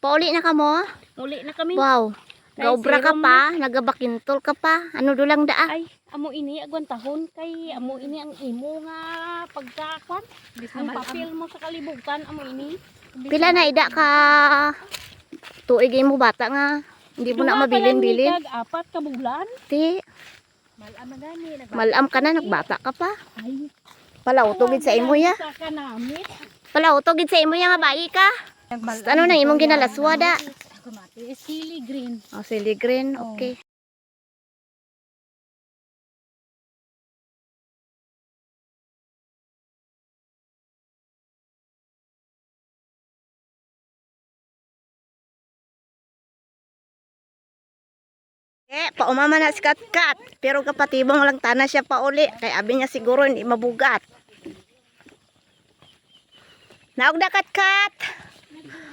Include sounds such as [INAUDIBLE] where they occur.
Pauli na ka mo? Uli na kami. Wow. Kay Gaubra ka serum pa, nagabakintol ka pa. Ano dulang daa? Ay, amo ini agwan tahon kay amo ini ang imo nga pagkakwan. Ang papel mo sa kalibutan amo ini. Pila na ida ka tuig mo bata nga. Hindi mo na lang mabilin-bilin. apat ka bulan. Ti, Malam gani malam ka na, nagbata ka pa. Ay, Palautogid sa imo ya. Palautogid sa imo ya nga bayi ka. Ano nang imong ginalaswa da? Kamati, sili green. Oh, sili green, Oh. okay. Eh, paumama na si Katkat. Pero kapatibong lang tana siya pa uli. Kaya abi niya siguro hindi mabugat. Naog na Katkat. Thank [LAUGHS] you.